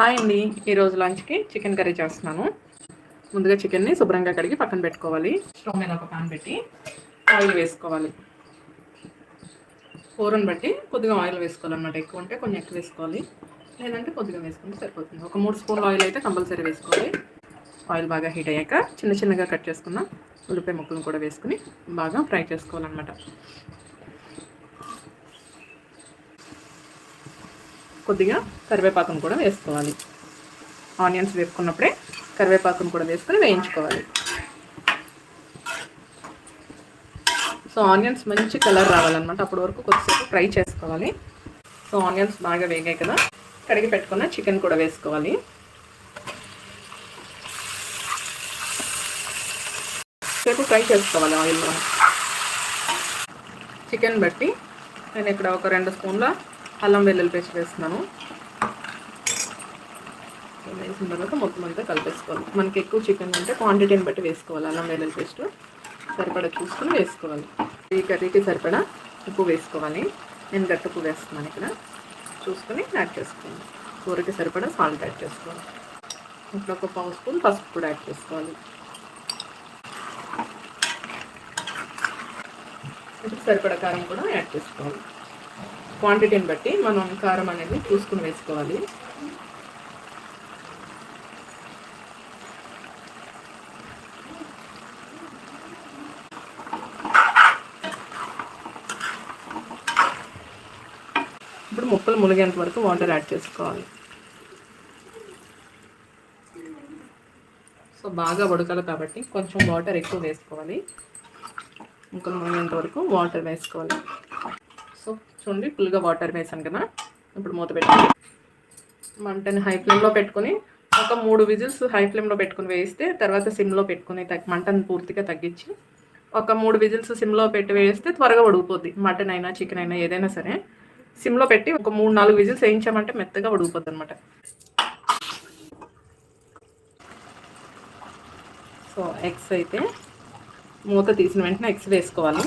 Hi అండి. ఈరోజు లంచ్కి చికెన్ కర్రీ చేస్తున్నాను. ముందుగా చికెన్ని శుభ్రంగా కడిగి పక్కన పెట్టుకోవాలి. స్టవ్ మీద ఒక పాన్ పెట్టి ఆయిల్ వేసుకోవాలి. కూరని బట్టి కొద్దిగా ఆయిల్ వేసుకోవాలన్నమాట. ఎక్కువ ఉంటే కొంచెం ఎక్కువ వేసుకోవాలి. లేదంటే కొద్దిగా వేసుకుంటే సరిపోతుంది. ఒక మూడు స్పూన్ల ఆయిల్ అయితే కంపల్సరీ వేసుకోవాలి. ఆయిల్ బాగా హీట్ అయ్యాక చిన్న చిన్నగా కట్ చేసుకున్న ఉల్లిపాయ ముక్కలను కూడా వేసుకుని బాగా ఫ్రై చేసుకోవాలన్నమాట. కొద్దిగా కరివేపాకును కూడా వేసుకోవాలి. ఆనియన్స్ వేసుకున్నప్పుడే కరివేపాకును కూడా వేసుకొని వేయించుకోవాలి. సో ఆనియన్స్ మంచి కలర్ రావాలన్నమాట. అప్పటి వరకు కొద్దిసేపు ఫ్రై చేసుకోవాలి. సో ఆనియన్స్ బాగా వేగాయి కదా. కడిగి పెట్టుకున్న చికెన్ కూడా వేసుకోవాలి. సేపు ఫ్రై చేసుకోవాలి ఆయిల్లో చికెన్ బట్టి నేను ఇక్కడ ఒక రెండు స్పూన్ల అల్లం వెల్లుల్లి పేస్ట్ వేస్తున్నాను. వేసిన తర్వాత మొత్తం అంతా కలిపేసుకోవాలి. మనకి ఎక్కువ చికెన్ ఉంటే క్వాంటిటీని బట్టి వేసుకోవాలి అల్లం వెల్లుల్లి పేస్ట్. సరిపడా చూసుకుని వేసుకోవాలి. ఈ కర్రీకి సరిపడా ఉప్పు వేసుకోవాలి. నేను గట్ట ఉప్పు వేస్తున్నాను ఇక్కడ. చూసుకొని యాడ్ చేసుకోవాలి. కూరకి సరిపడా సాల్ట్ యాడ్ చేసుకోవాలి. ఇంట్లో ఒక పావు స్పూన్ పసుపు కూడా యాడ్ చేసుకోవాలి. ఇప్పుడు సరిపడా కారం కూడా యాడ్ చేసుకోవాలి. క్వాంటిటీని బట్టి మనం కారం అనేది చూసుకుని వేసుకోవాలి. ఇప్పుడు ముక్కలు ములిగేంత వరకు వాటర్ యాడ్ చేసుకోవాలి. సో బాగా ఉడకాలి కాబట్టి కొంచెం వాటర్ ఎక్కువ వేసుకోవాలి. ముక్కలు ములిగేంత వరకు వాటర్ వేసుకోవాలి. సో చూడండి ఫుల్గా వాటర్ వేసాను కదా. ఇప్పుడు మూత పెట్టుకుని మంటని హై ఫ్లేమ్లో పెట్టుకొని ఒక మూడు విజిల్స్ హై ఫ్లేమ్లో పెట్టుకుని వేస్తే తర్వాత సిమ్లో పెట్టుకుని మంటను పూర్తిగా తగ్గించి ఒక మూడు విజిల్స్ సిమ్లో పెట్టి వేస్తే త్వరగా ఉడిగిపోద్ది మటన్ అయినా చికెన్ అయినా ఏదైనా సరే సిమ్లో పెట్టి ఒక మూడు నాలుగు విజిల్స్ వేయించామంటే మెత్తగా ఉడిగిపోద్ది అనమాట సో ఎగ్స్ అయితే మూత తీసిన వెంటనే ఎగ్స్ వేసుకోవాలి.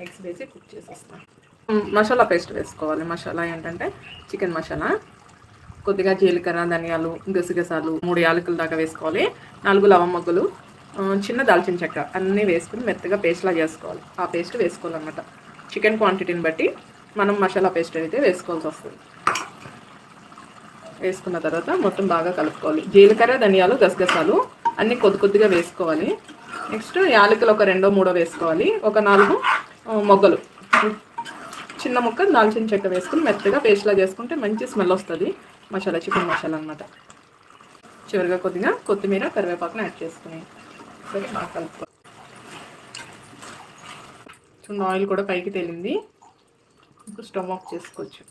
ఎగ్స్ వేసి కుక్ చేసేస్తాను మసాలా పేస్ట్ వేసుకోవాలి. మసాలా ఏంటంటే చికెన్ మసాలా కొద్దిగా జీలకర్ర ధనియాలు గసగసాలు మూడు యాలకుల దాకా వేసుకోవాలి. నాలుగు లవమ్మగ్గులు మొగ్గలు చిన్న దాల్చిన చెక్క అన్నీ వేసుకుని మెత్తగా పేస్ట్లా చేసుకోవాలి. ఆ పేస్ట్ వేసుకోవాలన్నమాట. చికెన్ క్వాంటిటీని బట్టి మనం మసాలా పేస్ట్ అయితే వేసుకోవాల్సి వస్తుంది. వేసుకున్న తర్వాత మొత్తం బాగా కలుపుకోవాలి. జీలకర్ర ధనియాలు గసగసాలు అన్నీ కొద్ది కొద్దిగా వేసుకోవాలి. నెక్స్ట్ యాలకులు ఒక రెండో మూడో వేసుకోవాలి. ఒక నాలుగు మొగ్గలు. చిన్న ముక్క దాల్చిన చెక్క వేసుకుని మెత్తగా పేస్ట్లా చేసుకుంటే మంచి స్మెల్ వస్తుంది. మసాలా చికెన్ మసాలా అనమాట చివరిగా కొద్దిగా కొత్తిమీర కరివేపాకుని యాడ్ చేసుకుని సరే బాగా కలుపుకో. ఆయిల్ కూడా పైకి తేలింది. ఇప్పుడు స్టవ్ ఆఫ్ చేసుకోవచ్చు.